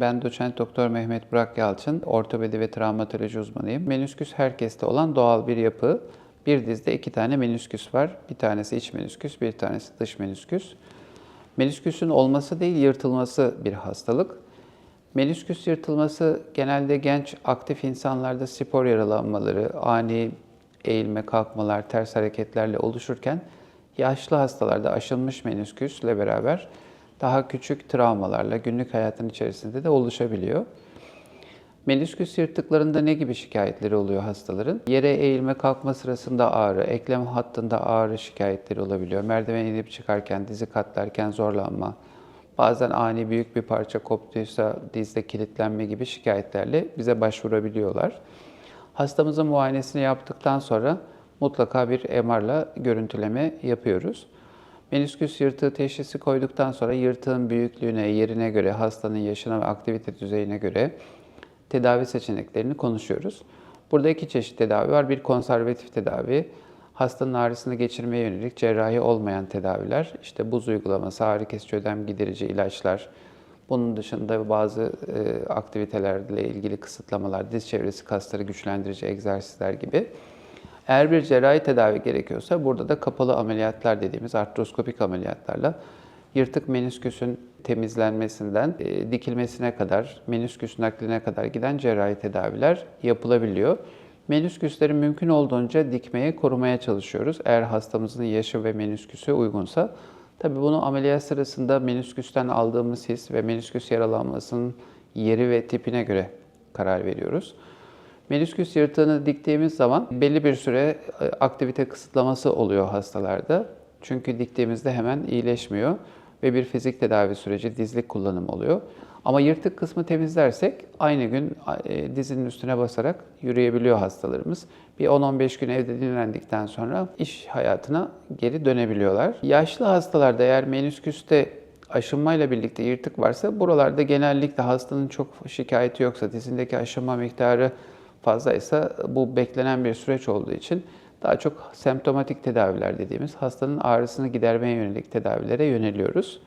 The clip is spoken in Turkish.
Ben doçent doktor Mehmet Burak Yalçın, ortopedi ve travmatoloji uzmanıyım. Menüsküs herkeste olan doğal bir yapı. Bir dizde iki tane menüsküs var. Bir tanesi iç menüsküs, bir tanesi dış menüsküs. Menüsküsün olması değil, yırtılması bir hastalık. Menüsküs yırtılması genelde genç, aktif insanlarda spor yaralanmaları, ani eğilme, kalkmalar, ters hareketlerle oluşurken yaşlı hastalarda aşılmış menüsküsle beraber daha küçük travmalarla günlük hayatın içerisinde de oluşabiliyor. Menisküs yırtıklarında ne gibi şikayetleri oluyor hastaların? Yere eğilme kalkma sırasında ağrı, eklem hattında ağrı şikayetleri olabiliyor. Merdiven inip çıkarken, dizi katlarken zorlanma, bazen ani büyük bir parça koptuysa dizde kilitlenme gibi şikayetlerle bize başvurabiliyorlar. Hastamızın muayenesini yaptıktan sonra mutlaka bir MR'la görüntüleme yapıyoruz. Menisküs yırtığı teşhisi koyduktan sonra yırtığın büyüklüğüne, yerine göre, hastanın yaşına ve aktivite düzeyine göre tedavi seçeneklerini konuşuyoruz. Burada iki çeşit tedavi var. Bir konservatif tedavi, hastanın ağrısını geçirmeye yönelik cerrahi olmayan tedaviler, işte buz uygulaması, ağrı kesici ödem giderici ilaçlar, bunun dışında bazı e, aktivitelerle ilgili kısıtlamalar, diz çevresi kasları güçlendirici egzersizler gibi. Eğer bir cerrahi tedavi gerekiyorsa burada da kapalı ameliyatlar dediğimiz artroskopik ameliyatlarla yırtık menisküsün temizlenmesinden e, dikilmesine kadar, menisküs nakline kadar giden cerrahi tedaviler yapılabiliyor. Menisküsleri mümkün olduğunca dikmeye, korumaya çalışıyoruz. Eğer hastamızın yaşı ve menisküsü uygunsa. Tabii bunu ameliyat sırasında menisküsten aldığımız his ve menisküs yaralanmasının yeri ve tipine göre karar veriyoruz. Menisküs yırtığını diktiğimiz zaman belli bir süre e, aktivite kısıtlaması oluyor hastalarda. Çünkü diktiğimizde hemen iyileşmiyor ve bir fizik tedavi süreci dizlik kullanım oluyor. Ama yırtık kısmı temizlersek aynı gün e, dizinin üstüne basarak yürüyebiliyor hastalarımız. Bir 10-15 gün evde dinlendikten sonra iş hayatına geri dönebiliyorlar. Yaşlı hastalarda eğer menisküste aşınmayla birlikte yırtık varsa buralarda genellikle hastanın çok şikayeti yoksa dizindeki aşınma miktarı fazlaysa bu beklenen bir süreç olduğu için daha çok semptomatik tedaviler dediğimiz hastanın ağrısını gidermeye yönelik tedavilere yöneliyoruz.